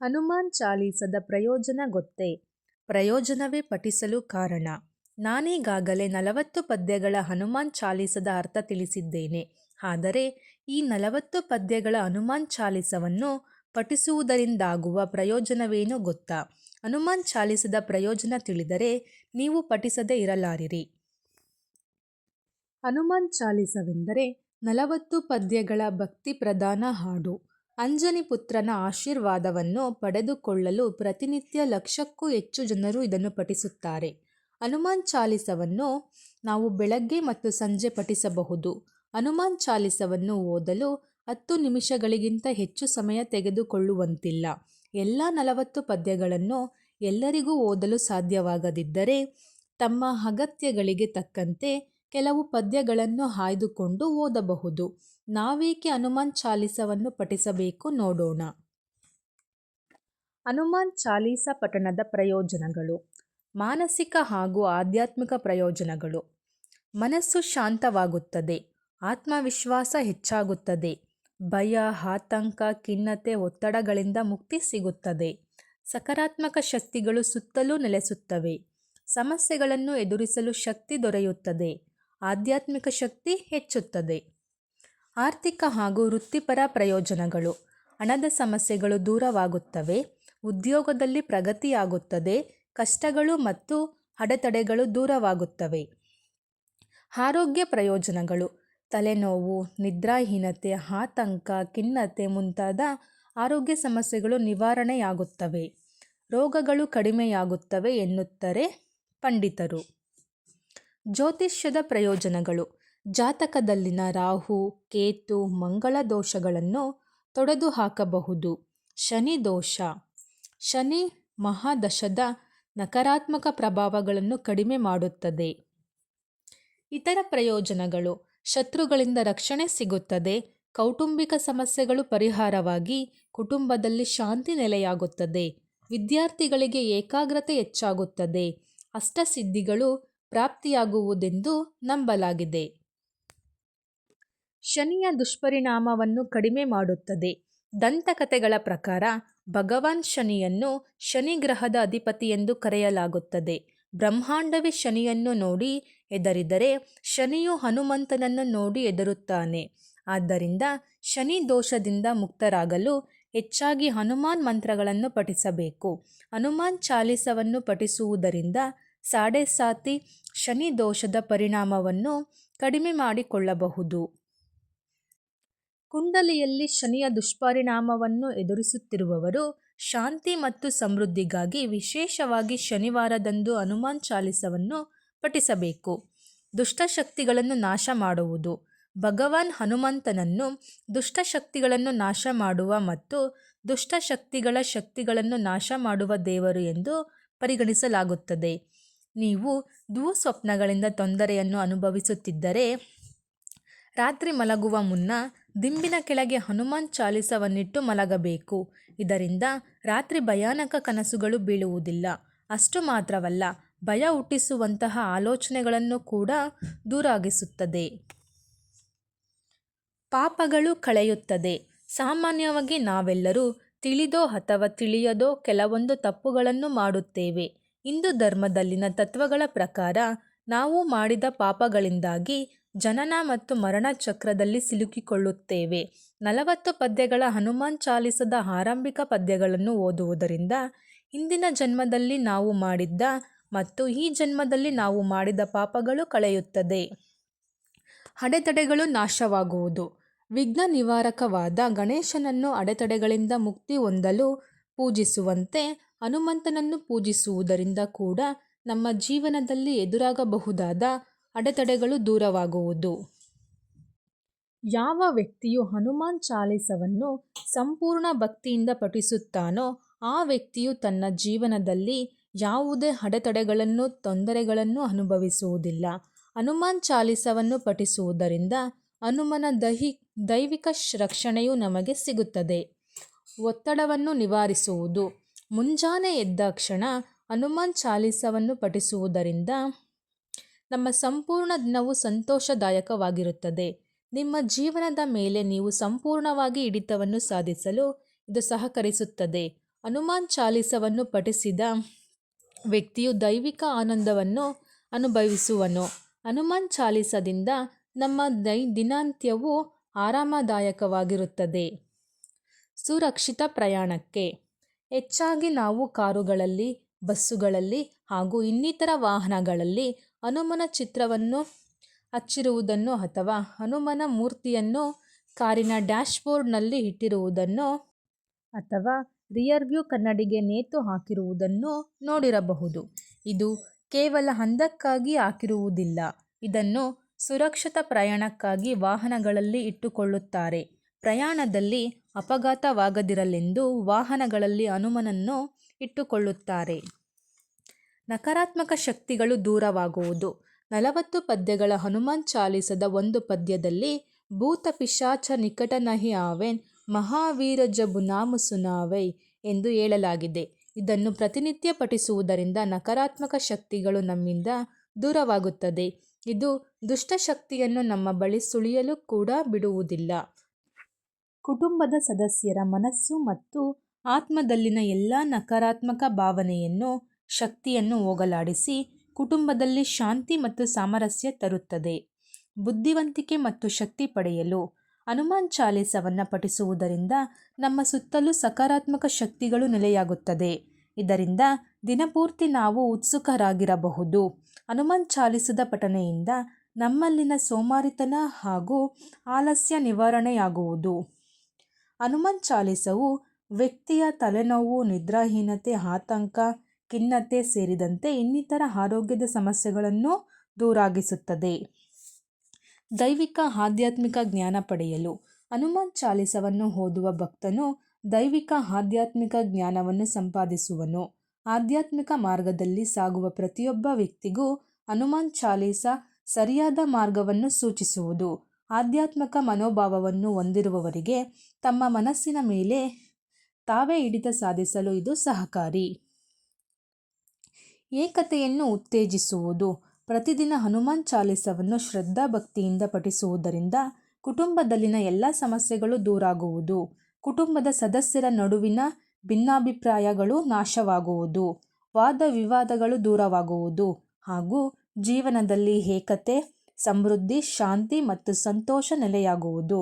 ಹನುಮಾನ್ ಚಾಲೀಸದ ಪ್ರಯೋಜನ ಗೊತ್ತೇ? ಪ್ರಯೋಜನವೇ ಪಠಿಸಲು ಕಾರಣ. ನಾನೀಗಾಗಲೇ ನಲವತ್ತು ಪದ್ಯಗಳ ಹನುಮಾನ್ ಚಾಲೀಸದ ಅರ್ಥ ತಿಳಿಸಿದ್ದೇನೆ. ಆದರೆ, ಈ ನಲವತ್ತು ಪದ್ಯಗಳ ಹನುಮಾನ್ ಚಾಲೀಸವನ್ನು ಪಠಿಸುವುದರಿಂದಾಗುವ ಪ್ರಯೋಜನವೇನು ಗೊತ್ತಾ? ಹನುಮಾನ್ ಚಾಲೀಸದ ಪ್ರಯೋಜನ ತಿಳಿದರೆ ನೀವು ಪಠಿಸದೇ ಇರಲಾರಿರಿ. ಹನುಮಾನ್ ಚಾಲೀಸವೆಂದರೆ ನಲವತ್ತು ಪದ್ಯಗಳ ಭಕ್ತಿ ಪ್ರಧಾನ ಹಾಡು. ಅಂಜನಿ ಪುತ್ರನ ಆಶೀರ್ವಾದವನ್ನು ಪಡೆದುಕೊಳ್ಳಲು ಪ್ರತಿನಿತ್ಯ ಲಕ್ಷಕ್ಕೂ ಹೆಚ್ಚು ಜನರು ಇದನ್ನು ಪಠಿಸುತ್ತಾರೆ. ಹನುಮಾನ್ ಚಾಲಿಸವನ್ನು ನಾವು ಬೆಳಗ್ಗೆ ಮತ್ತು ಸಂಜೆ ಪಠಿಸಬಹುದು. ಹನುಮಾನ್ ಚಾಲಿಸವನ್ನು ಓದಲು ಹತ್ತು ನಿಮಿಷಗಳಿಗಿಂತ ಹೆಚ್ಚು ಸಮಯ ತೆಗೆದುಕೊಳ್ಳುವಂತಿಲ್ಲ. ಎಲ್ಲ ನಲವತ್ತು ಪದ್ಯಗಳನ್ನು ಎಲ್ಲರಿಗೂ ಓದಲು ಸಾಧ್ಯವಾಗದಿದ್ದರೆ ತಮ್ಮ ಅಗತ್ಯಗಳಿಗೆ ತಕ್ಕಂತೆ ಕೆಲವು ಪದ್ಯಗಳನ್ನು ಆಯ್ದುಕೊಂಡು ಓದಬಹುದು. ನಾವೇಕೆ ಹನುಮಾನ್ ಚಾಲೀಸವನ್ನು ಪಠಿಸಬೇಕು ನೋಡೋಣ. ಹನುಮಾನ್ ಚಾಲೀಸ ಪಠಣದ ಪ್ರಯೋಜನಗಳು. ಮಾನಸಿಕ ಹಾಗೂ ಆಧ್ಯಾತ್ಮಿಕ ಪ್ರಯೋಜನಗಳು. ಮನಸ್ಸು ಶಾಂತವಾಗುತ್ತದೆ. ಆತ್ಮವಿಶ್ವಾಸ ಹೆಚ್ಚಾಗುತ್ತದೆ. ಭಯ, ಆತಂಕ, ಖಿನ್ನತೆ, ಒತ್ತಡಗಳಿಂದ ಮುಕ್ತಿ ಸಿಗುತ್ತದೆ. ಸಕಾರಾತ್ಮಕ ಶಕ್ತಿಗಳು ಸುತ್ತಲೂ ನೆಲೆಸುತ್ತವೆ. ಸಮಸ್ಯೆಗಳನ್ನು ಎದುರಿಸಲು ಶಕ್ತಿ ದೊರೆಯುತ್ತದೆ. ಆಧ್ಯಾತ್ಮಿಕ ಶಕ್ತಿ ಹೆಚ್ಚುತ್ತದೆ. ಆರ್ಥಿಕ ಹಾಗೂ ವೃತ್ತಿಪರ ಪ್ರಯೋಜನಗಳು. ಹಣದ ಸಮಸ್ಯೆಗಳು ದೂರವಾಗುತ್ತವೆ. ಉದ್ಯೋಗದಲ್ಲಿ ಪ್ರಗತಿಯಾಗುತ್ತದೆ. ಕಷ್ಟಗಳು ಮತ್ತು ಅಡೆತಡೆಗಳು ದೂರವಾಗುತ್ತವೆ. ಆರೋಗ್ಯ ಪ್ರಯೋಜನಗಳು. ತಲೆನೋವು, ನಿದ್ರಾಹೀನತೆ, ಆತಂಕ, ಖಿನ್ನತೆ ಮುಂತಾದ ಆರೋಗ್ಯ ಸಮಸ್ಯೆಗಳು ನಿವಾರಣೆಯಾಗುತ್ತವೆ. ರೋಗಗಳು ಕಡಿಮೆಯಾಗುತ್ತವೆ ಎನ್ನುತ್ತಾರೆ ಪಂಡಿತರು. ಜ್ಯೋತಿಷ್ಯದ ಪ್ರಯೋಜನಗಳು. ಜಾತಕದಲ್ಲಿನ ರಾಹು, ಕೇತು, ಮಂಗಳ ದೋಷಗಳನ್ನು ತೊಡೆದು ಹಾಕಬಹುದು ಶನಿ ದೋಷ. ಶನಿ ಮಹಾದಶದ ನಕಾರಾತ್ಮಕ ಪ್ರಭಾವಗಳನ್ನು ಕಡಿಮೆ ಮಾಡುತ್ತದೆ. ಇತರ ಪ್ರಯೋಜನಗಳು. ಶತ್ರುಗಳಿಂದ ರಕ್ಷಣೆ ಸಿಗುತ್ತದೆ. ಕೌಟುಂಬಿಕ ಸಮಸ್ಯೆಗಳು ಪರಿಹಾರವಾಗಿ ಕುಟುಂಬದಲ್ಲಿ ಶಾಂತಿ ನೆಲೆಯಾಗುತ್ತದೆ. ವಿದ್ಯಾರ್ಥಿಗಳಿಗೆ ಏಕಾಗ್ರತೆ ಹೆಚ್ಚಾಗುತ್ತದೆ. ಅಷ್ಟಸಿದ್ಧಿಗಳು ಪ್ರಾಪ್ತಿಯಾಗುವುದೆಂದು ನಂಬಲಾಗಿದೆ. ಶನಿಯ ದುಷ್ಪರಿಣಾಮವನ್ನು ಕಡಿಮೆ ಮಾಡುತ್ತದೆ. ದಂತಕಥೆಗಳ ಪ್ರಕಾರ ಭಗವಾನ್ ಶನಿಯನ್ನು ಶನಿ ಗ್ರಹದ ಅಧಿಪತಿಯೆಂದು ಕರೆಯಲಾಗುತ್ತದೆ. ಬ್ರಹ್ಮಾಂಡವೇ ಶನಿಯನ್ನು ನೋಡಿ ಎದರಿದರೆ ಶನಿಯು ಹನುಮಂತನನ್ನು ನೋಡಿ ಹೆದರುತ್ತಾನೆ. ಆದ್ದರಿಂದ ಶನಿ ದೋಷದಿಂದ ಮುಕ್ತರಾಗಲು ಹೆಚ್ಚಾಗಿ ಹನುಮಾನ್ ಮಂತ್ರಗಳನ್ನು ಪಠಿಸಬೇಕು. ಹನುಮಾನ್ ಚಾಲೀಸವನ್ನು ಪಠಿಸುವುದರಿಂದ ಸಾಡೆಸಾತಿ ಶನಿ ದೋಷದ ಪರಿಣಾಮವನ್ನು ಕಡಿಮೆ ಮಾಡಿಕೊಳ್ಳಬಹುದು. ಕುಂಡಲಿಯಲ್ಲಿ ಶನಿಯ ದುಷ್ಪರಿಣಾಮವನ್ನು ಎದುರಿಸುತ್ತಿರುವವರು ಶಾಂತಿ ಮತ್ತು ಸಮೃದ್ಧಿಗಾಗಿ ವಿಶೇಷವಾಗಿ ಶನಿವಾರದಂದು ಹನುಮಾನ್ ಚಾಲಿಸವನ್ನು ಪಠಿಸಬೇಕು. ದುಷ್ಟಶಕ್ತಿಗಳನ್ನು ನಾಶ ಮಾಡುವುದು. ಭಗವಾನ್ ಹನುಮಂತನನ್ನು ದುಷ್ಟಶಕ್ತಿಗಳನ್ನು ನಾಶ ಮಾಡುವ ಮತ್ತು ದುಷ್ಟಶಕ್ತಿಗಳ ಶಕ್ತಿಗಳನ್ನು ನಾಶ ಮಾಡುವ ದೇವರು ಎಂದು ಪರಿಗಣಿಸಲಾಗುತ್ತದೆ. ನೀವು ದುಃಸ್ವಪ್ನಗಳಿಂದ ತೊಂದರೆಯನ್ನು ಅನುಭವಿಸುತ್ತಿದ್ದರೆ, ರಾತ್ರಿ ಮಲಗುವ ಮುನ್ನ ದಿಂಬಿನ ಕೆಳಗೆ ಹನುಮಾನ್ ಚಾಲಿಸವನ್ನಿಟ್ಟು ಮಲಗಬೇಕು. ಇದರಿಂದ ರಾತ್ರಿ ಭಯಾನಕ ಕನಸುಗಳು ಬೀಳುವುದಿಲ್ಲ. ಅಷ್ಟು ಮಾತ್ರವಲ್ಲ, ಭಯ ಹುಟ್ಟಿಸುವಂತಹ ಆಲೋಚನೆಗಳನ್ನು ಕೂಡ ದೂರಾಗಿಸುತ್ತದೆ ಪಾಪಗಳು ಕಳೆಯುತ್ತದೆ. ಸಾಮಾನ್ಯವಾಗಿ ನಾವೆಲ್ಲರೂ ತಿಳಿದೋ ಅಥವಾ ತಿಳಿಯದೋ ಕೆಲವೊಂದು ತಪ್ಪುಗಳನ್ನು ಮಾಡುತ್ತೇವೆ. ಹಿಂದೂ ಧರ್ಮದಲ್ಲಿನ ತತ್ವಗಳ ಪ್ರಕಾರ ನಾವು ಮಾಡಿದ ಪಾಪಗಳಿಂದಾಗಿ ಜನನ ಮತ್ತು ಮರಣ ಚಕ್ರದಲ್ಲಿ ಸಿಲುಕಿಕೊಳ್ಳುತ್ತೇವೆ. ನಲವತ್ತು ಪದ್ಯಗಳ ಹನುಮಾನ್ ಚಾಲಿಸದ ಆರಂಭಿಕ ಪದ್ಯಗಳನ್ನು ಓದುವುದರಿಂದ ಹಿಂದಿನ ಜನ್ಮದಲ್ಲಿ ನಾವು ಮಾಡಿದ್ದ ಮತ್ತು ಈ ಜನ್ಮದಲ್ಲಿ ನಾವು ಮಾಡಿದ ಪಾಪಗಳು ಕಳೆಯುತ್ತದೆ. ಅಡೆತಡೆಗಳು ನಾಶವಾಗುವುದು. ವಿಘ್ನ ನಿವಾರಕವಾದ ಗಣೇಶನನ್ನು ಅಡೆತಡೆಗಳಿಂದ ಮುಕ್ತಿ ಹೊಂದಲು ಪೂಜಿಸುವಂತೆ ಹನುಮಂತನನ್ನು ಪೂಜಿಸುವುದರಿಂದ ಕೂಡ ನಮ್ಮ ಜೀವನದಲ್ಲಿ ಎದುರಾಗಬಹುದಾದ ಅಡೆತಡೆಗಳು ದೂರವಾಗುವುದು. ಯಾವ ವ್ಯಕ್ತಿಯು ಹನುಮಾನ್ ಚಾಲಿಸವನ್ನು ಸಂಪೂರ್ಣ ಭಕ್ತಿಯಿಂದ ಪಠಿಸುತ್ತಾನೋ ಆ ವ್ಯಕ್ತಿಯು ತನ್ನ ಜೀವನದಲ್ಲಿ ಯಾವುದೇ ಅಡೆತಡೆಗಳನ್ನು, ತೊಂದರೆಗಳನ್ನು ಅನುಭವಿಸುವುದಿಲ್ಲ. ಹನುಮಾನ್ ಚಾಲಿಸವನ್ನು ಪಠಿಸುವುದರಿಂದ ಹನುಮನ ದೈಹಿ, ದೈವಿಕ ರಕ್ಷಣೆಯು ನಮಗೆ ಸಿಗುತ್ತದೆ. ಒತ್ತಡವನ್ನು ನಿವಾರಿಸುವುದು. ಮುಂಜಾನೆ ಎದ್ದಾಕ್ಷಣ ಹನುಮಾನ್ ಚಾಲೀಸವನ್ನು ಪಠಿಸುವುದರಿಂದ ನಮ್ಮ ಸಂಪೂರ್ಣ ದಿನವು ಸಂತೋಷದಾಯಕವಾಗಿರುತ್ತದೆ. ನಿಮ್ಮ ಜೀವನದ ಮೇಲೆ ನೀವು ಸಂಪೂರ್ಣವಾಗಿ ಹಿಡಿತವನ್ನು ಸಾಧಿಸಲು ಇದು ಸಹಕರಿಸುತ್ತದೆ. ಹನುಮಾನ್ ಚಾಲೀಸವನ್ನು ಪಠಿಸಿದ ವ್ಯಕ್ತಿಯು ದೈವಿಕ ಆನಂದವನ್ನು ಅನುಭವಿಸುವನು ಹನುಮಾನ್ ಚಾಲೀಸದಿಂದ ನಮ್ಮ ದೈ ದಿನಾಂತ್ಯವು ಆರಾಮದಾಯಕವಾಗಿರುತ್ತದೆ ಸುರಕ್ಷಿತ ಪ್ರಯಾಣಕ್ಕೆ ಹೆಚ್ಚಾಗಿ ನಾವು ಕಾರುಗಳಲ್ಲಿ, ಬಸ್ಸುಗಳಲ್ಲಿ ಹಾಗೂ ಇನ್ನಿತರ ವಾಹನಗಳಲ್ಲಿ ಹನುಮನ ಚಿತ್ರವನ್ನು ಹಚ್ಚಿರುವುದನ್ನು ಅಥವಾ ಹನುಮನ ಮೂರ್ತಿಯನ್ನು ಕಾರಿನ ಡ್ಯಾಶ್ಬೋರ್ಡ್ನಲ್ಲಿ ಇಟ್ಟಿರುವುದನ್ನು ಅಥವಾ ರಿಯರ್ ವ್ಯೂ ಕನ್ನಡಿಗೆ ನೇತು ಹಾಕಿರುವುದನ್ನು ನೋಡಿರಬಹುದು. ಇದು ಕೇವಲ ಅಂದಕ್ಕಾಗಿ ಹಾಕಿರುವುದಿಲ್ಲ. ಇದನ್ನು ಸುರಕ್ಷಿತ ಪ್ರಯಾಣಕ್ಕಾಗಿ ವಾಹನಗಳಲ್ಲಿ ಇಟ್ಟುಕೊಳ್ಳುತ್ತಾರೆ. ಪ್ರಯಾಣದಲ್ಲಿ ಅಪಘಾತವಾಗದಿರಲೆಂದು ವಾಹನಗಳಲ್ಲಿ ಹನುಮನನ್ನು ಇಟ್ಟುಕೊಳ್ಳುತ್ತಾರೆ. ನಕಾರಾತ್ಮಕ ಶಕ್ತಿಗಳು ದೂರವಾಗುವುದು. ನಲವತ್ತು ಪದ್ಯಗಳ ಹನುಮಾನ್ ಚಾಲಿಸದ ಒಂದು ಪದ್ಯದಲ್ಲಿ, ಭೂತ ಪಿಶಾಚ ನಿಕಟ ನಹಿ ಆವೆನ್ ಮಹಾವೀರ ಜಬು ನಾಮ ಸುನಾವೈ ಎಂದು ಹೇಳಲಾಗಿದೆ. ಇದನ್ನು ಪ್ರತಿನಿತ್ಯ ಪಠಿಸುವುದರಿಂದ ನಕಾರಾತ್ಮಕ ಶಕ್ತಿಗಳು ನಮ್ಮಿಂದ ದೂರವಾಗುತ್ತದೆ. ಇದು ದುಷ್ಟಶಕ್ತಿಯನ್ನು ನಮ್ಮ ಬಳಿ ಸುಳಿಯಲು ಕೂಡ ಬಿಡುವುದಿಲ್ಲ. ಕುಟುಂಬದ ಸದಸ್ಯರ ಮನಸ್ಸು ಮತ್ತು ಆತ್ಮದಲ್ಲಿನ ಎಲ್ಲ ನಕಾರಾತ್ಮಕ ಭಾವನೆಯನ್ನು, ಶಕ್ತಿಯನ್ನು ಹೋಗಲಾಡಿಸಿ ಕುಟುಂಬದಲ್ಲಿ ಶಾಂತಿ ಮತ್ತು ಸಾಮರಸ್ಯ ತರುತ್ತದೆ. ಬುದ್ಧಿವಂತಿಕೆ ಮತ್ತು ಶಕ್ತಿ ಪಡೆಯಲು ಹನುಮಾನ್ ಚಾಲೀಸವನ್ನು ಪಠಿಸುವುದರಿಂದ ನಮ್ಮ ಸುತ್ತಲೂ ಸಕಾರಾತ್ಮಕ ಶಕ್ತಿಗಳು ನೆಲೆಯಾಗುತ್ತದೆ. ಇದರಿಂದ ದಿನಪೂರ್ತಿ ನಾವು ಉತ್ಸುಕರಾಗಿರಬಹುದು. ಹನುಮಾನ್ ಚಾಲಿಸದ ಪಠನೆಯಿಂದ ನಮ್ಮಲ್ಲಿನ ಸೋಮಾರಿತನ ಹಾಗೂ ಆಲಸ್ಯ ನಿವಾರಣೆಯಾಗುವುದು. ಹನುಮಾನ್ ಚಾಲಿಸವು ವ್ಯಕ್ತಿಯ ತಲೆನೋವು, ನಿದ್ರಾಹೀನತೆ, ಆತಂಕ, ಖಿನ್ನತೆ ಸೇರಿದಂತೆ ಇನ್ನಿತರ ಆರೋಗ್ಯದ ಸಮಸ್ಯೆಗಳನ್ನು ದೂರಾಗಿಸುತ್ತದೆ. ದೈವಿಕ ಆಧ್ಯಾತ್ಮಿಕ ಜ್ಞಾನ ಪಡೆಯಲು ಹನುಮಾನ್ ಚಾಲಿಸವನ್ನು ಓದುವ ಭಕ್ತನು ದೈವಿಕ ಆಧ್ಯಾತ್ಮಿಕ ಜ್ಞಾನವನ್ನು ಸಂಪಾದಿಸುವನು. ಆಧ್ಯಾತ್ಮಿಕ ಮಾರ್ಗದಲ್ಲಿ ಸಾಗುವ ಪ್ರತಿಯೊಬ್ಬ ವ್ಯಕ್ತಿಗೂ ಹನುಮಾನ್ ಚಾಲೀಸ ಸರಿಯಾದ ಮಾರ್ಗವನ್ನು ಸೂಚಿಸುವುದು. ಆಧ್ಯಾತ್ಮಿಕ ಮನೋಭಾವವನ್ನು ಹೊಂದಿರುವವರಿಗೆ ತಮ್ಮ ಮನಸ್ಸಿನ ಮೇಲೆ ತಾವೇ ಹಿಡಿತ ಸಾಧಿಸಲು ಇದು ಸಹಕಾರಿ. ಏಕತೆಯನ್ನು ಉತ್ತೇಜಿಸುವುದು. ಪ್ರತಿದಿನ ಹನುಮಾನ್ ಚಾಲಿಸವನ್ನು ಶ್ರದ್ಧಾ ಭಕ್ತಿಯಿಂದ ಪಠಿಸುವುದರಿಂದ ಕುಟುಂಬದಲ್ಲಿನ ಎಲ್ಲ ಸಮಸ್ಯೆಗಳು ದೂರಾಗುವುದು. ಕುಟುಂಬದ ಸದಸ್ಯರ ನಡುವಿನ ಭಿನ್ನಾಭಿಪ್ರಾಯಗಳು ನಾಶವಾಗುವುದು. ವಾದ ವಿವಾದಗಳು ದೂರವಾಗುವುದು. ಹಾಗೂ ಜೀವನದಲ್ಲಿ ಏಕತೆ ಸಮೃದ್ಧಿ, ಶಾಂತಿ ಮತ್ತು ಸಂತೋಷ ನೆಲೆಯಾಗುವುದು.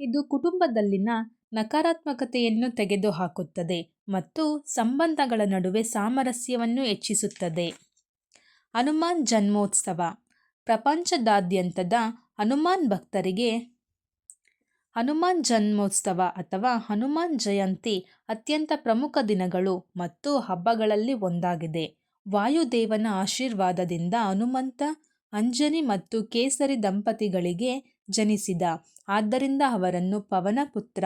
ಇದು ಕುಟುಂಬದಲ್ಲಿನ ನಕಾರಾತ್ಮಕತೆಯನ್ನು ತೆಗೆದುಹಾಕುತ್ತದೆ ಮತ್ತು ಸಂಬಂಧಗಳ ನಡುವೆ ಸಾಮರಸ್ಯವನ್ನು ಹೆಚ್ಚಿಸುತ್ತದೆ. ಹನುಮಾನ್ ಜನ್ಮೋತ್ಸವ. ಪ್ರಪಂಚದಾದ್ಯಂತದ ಹನುಮಾನ್ ಭಕ್ತರಿಗೆ ಹನುಮಾನ್ ಜನ್ಮೋತ್ಸವ ಅಥವಾ ಹನುಮಾನ್ ಜಯಂತಿ ಅತ್ಯಂತ ಪ್ರಮುಖ ದಿನಗಳು ಮತ್ತು ಹಬ್ಬಗಳಲ್ಲಿ ಒಂದಾಗಿದೆ. ವಾಯುದೇವನ ಆಶೀರ್ವಾದದಿಂದ ಹನುಮಂತ ಅಂಜನಿ ಮತ್ತು ಕೇಸರಿ ದಂಪತಿಗಳಿಗೆ ಜನಿಸಿದ. ಆದ್ದರಿಂದ ಅವರನ್ನು ಪವನಪುತ್ರ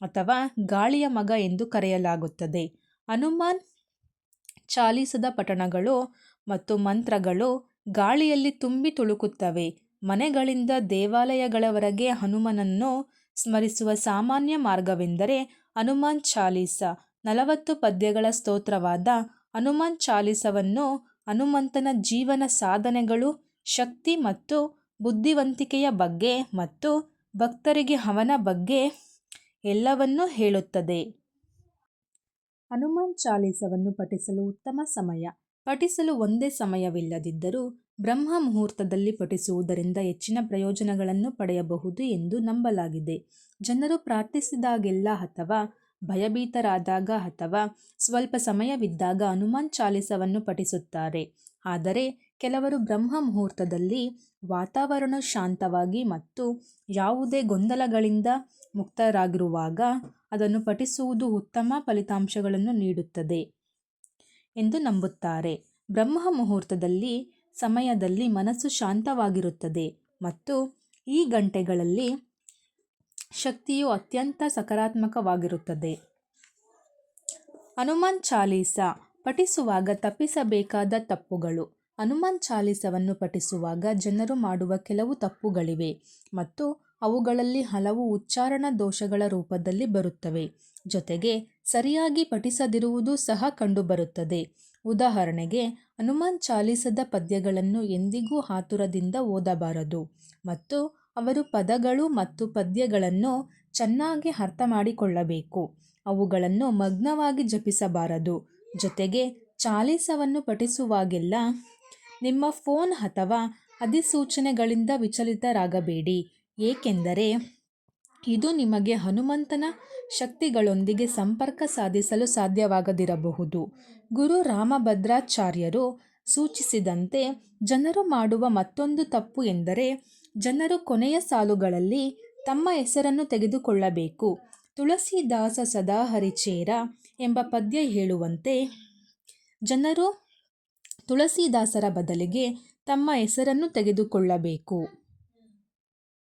ಅಥವಾ ಗಾಳಿಯ ಮಗ ಎಂದು ಕರೆಯಲಾಗುತ್ತದೆ. ಹನುಮಾನ್ ಚಾಲಿಸದ ಪಠಣಗಳು ಮತ್ತು ಮಂತ್ರಗಳು ಗಾಳಿಯಲ್ಲಿ ತುಂಬಿ ತುಳುಕುತ್ತವೆ. ಮನೆಗಳಿಂದ ದೇವಾಲಯಗಳವರೆಗೆ ಹನುಮನನ್ನು ಸ್ಮರಿಸುವ ಸಾಮಾನ್ಯ ಮಾರ್ಗವೆಂದರೆ ಹನುಮಾನ್ ಚಾಲೀಸ. ನಲವತ್ತು ಪದ್ಯಗಳ ಸ್ತೋತ್ರವಾದ ಹನುಮಾನ್ ಚಾಲೀಸವನ್ನು ಹನುಮಂತನ ಜೀವನ ಸಾಧನೆಗಳು ಶಕ್ತಿ ಮತ್ತು ಬುದ್ಧಿವಂತಿಕೆಯ ಬಗ್ಗೆ ಮತ್ತು ಭಕ್ತರಿಗೆ ಅವನ ಬಗ್ಗೆ ಎಲ್ಲವನ್ನೂ ಹೇಳುತ್ತದೆ. ಹನುಮಾನ್ ಚಾಲೀಸವನ್ನು ಪಠಿಸಲು ಉತ್ತಮ ಸಮಯ. ಪಠಿಸಲು ಒಂದೇ ಸಮಯವಿಲ್ಲದಿದ್ದರೂ ಬ್ರಹ್ಮ ಮುಹೂರ್ತದಲ್ಲಿ ಪಠಿಸುವುದರಿಂದ ಹೆಚ್ಚಿನ ಪ್ರಯೋಜನಗಳನ್ನು ಪಡೆಯಬಹುದು ಎಂದು ನಂಬಲಾಗಿದೆ. ಜನರು ಪ್ರಾರ್ಥಿಸಿದಾಗೆಲ್ಲ ಅಥವಾ ಭಯಭೀತರಾದಾಗ ಅಥವಾ ಸ್ವಲ್ಪ ಸಮಯವಿದ್ದಾಗ ಹನುಮಾನ್ ಚಾಲೀಸವನ್ನು ಪಠಿಸುತ್ತಾರೆ. ಆದರೆ ಕೆಲವರು ಬ್ರಹ್ಮ ಮುಹೂರ್ತದಲ್ಲಿ ವಾತಾವರಣ ಶಾಂತವಾಗಿ ಮತ್ತು ಯಾವುದೇ ಗೊಂದಲಗಳಿಂದ ಮುಕ್ತರಾಗಿರುವಾಗ ಅದನ್ನು ಪಠಿಸುವುದು ಉತ್ತಮ ಫಲಿತಾಂಶಗಳನ್ನು ನೀಡುತ್ತದೆ ಎಂದು ನಂಬುತ್ತಾರೆ. ಬ್ರಹ್ಮ ಮುಹೂರ್ತದಲ್ಲಿ ಸಮಯದಲ್ಲಿ ಮನಸ್ಸು ಶಾಂತವಾಗಿರುತ್ತದೆ ಮತ್ತು ಈ ಗಂಟೆಗಳಲ್ಲಿ ಶಕ್ತಿಯು ಅತ್ಯಂತ ಸಕಾರಾತ್ಮಕವಾಗಿರುತ್ತದೆ. ಹನುಮಾನ್ ಚಾಲೀಸ, ಪಠಿಸುವಾಗ ತಪ್ಪಿಸಬೇಕಾದ ತಪ್ಪುಗಳು. ಹನುಮಾನ್ ಚಾಲಿಸವನ್ನು ಪಠಿಸುವಾಗ ಜನರು ಮಾಡುವ ಕೆಲವು ತಪ್ಪುಗಳಿವೆ ಮತ್ತು ಅವುಗಳಲ್ಲಿ ಹಲವು ಉಚ್ಚಾರಣ ದೋಷಗಳ ರೂಪದಲ್ಲಿ ಬರುತ್ತವೆ. ಜೊತೆಗೆ ಸರಿಯಾಗಿ ಪಠಿಸದಿರುವುದು ಸಹ ಕಂಡುಬರುತ್ತದೆ. ಉದಾಹರಣೆಗೆ, ಹನುಮಾನ್ ಚಾಲಿಸದ ಪದ್ಯಗಳನ್ನು ಎಂದಿಗೂ ಆತುರದಿಂದ ಓದಬಾರದು ಮತ್ತು ಅವರು ಪದಗಳು ಮತ್ತು ಪದ್ಯಗಳನ್ನು ಚೆನ್ನಾಗಿ ಅರ್ಥ ಮಾಡಿಕೊಳ್ಳಬೇಕು ಅವುಗಳನ್ನು ಮಗ್ನವಾಗಿ ಜಪಿಸಬಾರದು. ಜೊತೆಗೆ, ಚಾಲೀಸವನ್ನು ಪಠಿಸುವಾಗೆಲ್ಲ ನಿಮ್ಮ ಫೋನ್ ಅಥವಾ ಅಧಿಸೂಚನೆಗಳಿಂದ ವಿಚಲಿತರಾಗಬೇಡಿ. ಏಕೆಂದರೆ ಇದು ನಿಮಗೆ ಹನುಮಂತನ ಶಕ್ತಿಗಳೊಂದಿಗೆ ಸಂಪರ್ಕ ಸಾಧಿಸಲು ಸಾಧ್ಯವಾಗದಿರಬಹುದು. ಗುರು ರಾಮಭದ್ರಾಚಾರ್ಯರು ಸೂಚಿಸಿದಂತೆ ಜನರು ಮಾಡುವ ಮತ್ತೊಂದು ತಪ್ಪು ಎಂದರೆ ಜನರು ಕೊನೆಯ ಸಾಲುಗಳಲ್ಲಿ ತಮ್ಮ ಹೆಸರನ್ನು ತೆಗೆದುಕೊಳ್ಳಬೇಕು. ತುಳಸಿದಾಸ ಸದಾ ಹರಿಚೇರ ಎಂಬ ಪದ್ಯ ಹೇಳುವಂತೆ, ಜನರು ತುಳಸಿದಾಸರ ಬದಲಿಗೆ ತಮ್ಮ ಹೆಸರನ್ನು ತೆಗೆದುಕೊಳ್ಳಬೇಕು.